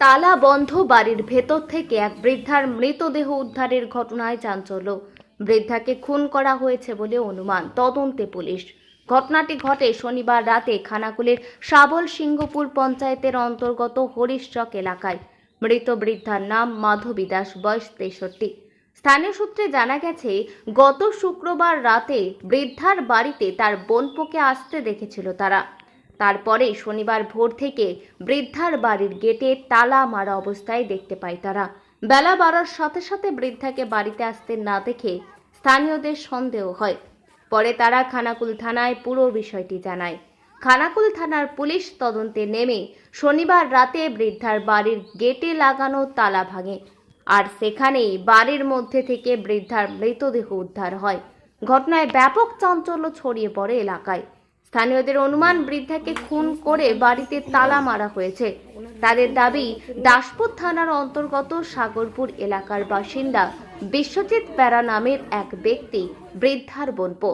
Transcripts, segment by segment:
তালা বন্ধ বাড়ির ভেতর থেকে এক বৃদ্ধার মৃতদেহ উদ্ধারের ঘটনায় চাঞ্চল্য। বৃদ্ধাকে খুন করা হয়েছে বলে অনুমান, তদন্তে পুলিশ। ঘটনাটি ঘটে শনিবার রাতে খানাকুলের সাবল সিংহপুর পঞ্চায়েতের অন্তর্গত হরিশচক এলাকায়। মৃত বৃদ্ধার নাম মাধবী দাস, বয়স তেষট্টি। স্থানীয় সূত্রে জানা গেছে, গত শুক্রবার রাতে বৃদ্ধার বাড়িতে তার বোনপোকে আসতে দেখেছিল তারা। তারপরে শনিবার ভোর থেকে বৃদ্ধার বাড়ির গেটে তালা মারা অবস্থায় দেখতে পায় তারা। বেলা বাড়ার সাথে সাথে বৃদ্ধাকে বাড়িতে আসতে না দেখে স্থানীয়দের সন্দেহ হয়। পরে তারা খানাকুল থানায় পুরো বিষয়টি জানায়। খানাকুল থানার পুলিশ তদন্তে নেমে শনিবার রাতে বৃদ্ধার বাড়ির গেটে লাগানো তালা ভাঙে আর সেখানেই বাড়ির মধ্যে থেকে বৃদ্ধার মৃতদেহ উদ্ধার হয়। ঘটনায় ব্যাপক চাঞ্চল্য ছড়িয়ে পড়ে এলাকায়। স্থানীয়দের অনুমান, বৃদ্ধাকে খুন করে বাড়িতে তালা মারা হয়েছে। তাদের দাবি, দাসপুর থানার অন্তর্গত সাগরপুর এলাকার বাসিন্দা বিশ্বজিৎ প্যারা নামের এক ব্যক্তি, বৃদ্ধার বোনপো।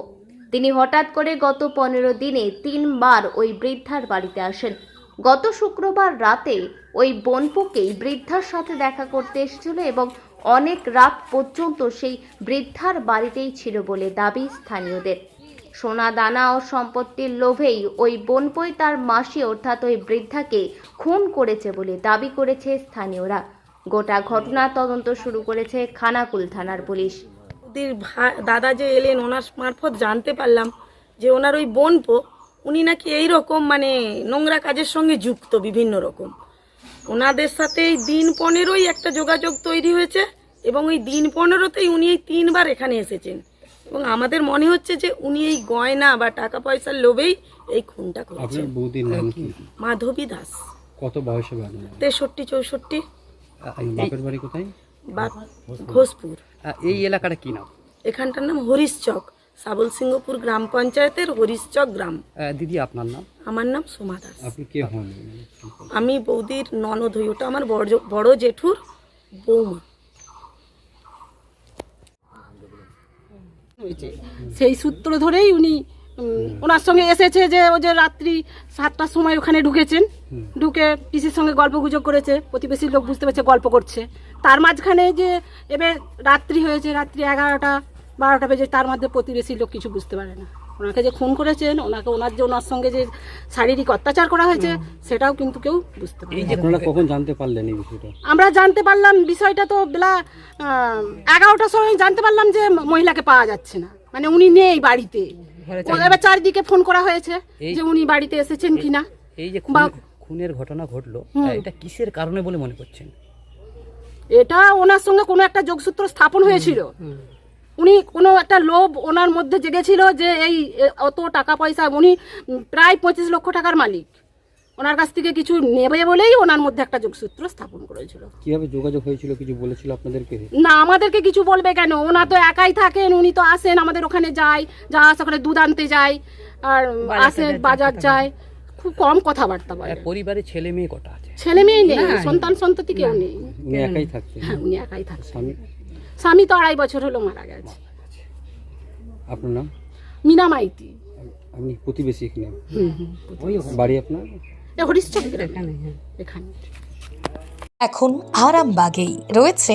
তিনি হঠাৎ করে গত পনেরো দিনে তিনবার ওই বৃদ্ধার বাড়িতে আসেন। গত শুক্রবার রাতে ওই বোনপোকেই বৃদ্ধার সাথে দেখা করতে এসেছিল এবং অনেক রাত পর্যন্ত সেই বৃদ্ধার বাড়িতেই ছিল বলে দাবি স্থানীয়দের। সোনা দানা ও সম্পত্তির লোভেই ওই বোনপই তার মাসি অর্থাৎ ওই বৃদ্ধাকে খুন করেছে বলে দাবি করেছে স্থানীয়রা। গোটা ঘটনা তদন্ত শুরু করেছে খানাকুল থানার পুলিশ। দাদা যে এলেন, ওনার মারফত জানতে পারলাম যে ওনার ওই বোনপো, উনি নাকি এই রকম মানে নোংরা কাজের সঙ্গে যুক্ত বিভিন্ন রকম। ওনাদের সাথে এই দিন পনেরোই একটা যোগাযোগ তৈরি হয়েছে এবং ওই দিন পনেরোতেই উনি এই তিনবার এখানে এসেছেন। এবং আমাদের মনে হচ্ছে যে উনি এই গয়না বা টাকা পয়সার লোভেই এই খুনটা করেছেন। আপনার বৌদির নাম কি? মাধবী দাস। কত বয়সে তেষট্টি চৌষট্টি। বাপের বাড়ি কোথায়? বা ঘোষপুর। এই এলাকাটা কি নাম? এখানটার নাম হরিশচক। সাবল সিংহপুর গ্রাম পঞ্চায়েতের হরিশচক গ্রাম। দিদি আপনার নাম? আমার নাম সোমা দাস। আপনি কে হন? আমি বৌদির ননদ হই। ওটা আমার বড় বড় জেঠুর বৌমা। হয়েছে। সেই সূত্র ধরেই উনি ওনার সঙ্গে এসেছে যে ও যে রাত্রি সাতটার সময় ওখানে ঢুকেছেন। ঢুকে পিসির সঙ্গে গল্প গুজব করেছে, প্রতিবেশীর লোক বুঝতে পারছে, গল্প করছে। তার মাঝখানে যে এবার রাত্রি হয়েছে, রাত্রি এগারোটা, বারোটা বেজে, তার মধ্যে প্রতিবেশীর লোক কিছু বুঝতে পারে না। ওনাকে যে খুন করেছেন ওনাকে ওনার যে ওনার সঙ্গে যে শারীরিক অত্যাচার করা হয়েছে সেটাও কিন্তু কেউ বুঝতে পারে না। আপনারা কখন জানতে পারলেন এই বিষয়টা? আমরা জানতে পারলাম বিষয়টা তো বেলা এগারোটার সময় জানতে পারলাম যে মহিলাকে পাওয়া যাচ্ছে না। মানে উনি নেই বাড়িতে। এবার চারিদিকে ফোন করা হয়েছে যে উনি বাড়িতে এসেছেন কিনা। এই যে বা- খুনের ঘটনা ঘটলো এটা কিসের কারণে বলে মনে করছেন? এটা ওনার সঙ্গে কোনো একটা যোগসূত্র স্থাপন হয়েছিল। উনি কোনো একটা লোভ ওনার মধ্যে জেগেছিল যে এই অত টাকা পয়সা উনি প্রায় পঁচিশ লক্ষ টাকার মালিক। ওনার কাছ থেকে কিছু নেবে বলেই ওনার মধ্যে একটা যোগসূত্র স্থাপন করেছিল। কীভাবে যোগাযোগ হয়েছিল কিছু বলেছিল আপনাদেরকে? না আমাদেরকে কিছু বলবে কেন? ওনা তো একাই থাকেন উনি তো আসেন আমাদের ওখানে যায় যা আসে ওখানে দুধ আনতে যায় আর আসেন বাজার যায় খুব কম কথাবার্তা বলে। পরিবারে ছেলে মেয়ে কটা আছে? ছেলে মেয়ে নেই সন্তান সন্ততি কেউ নেই। উনি একাই থাকতেন। হ্যাঁ উনি একাই থাকেন স্বামী তো আড়াই বছর হলো মারা গেছে। আপনার নাম? মিনা মাইতি। আপনি প্রতিবেশী এখানে বাড়ি আপনার? হরিশ্চন্দ্র এখানে। এখন আরামবাগেই রয়েছে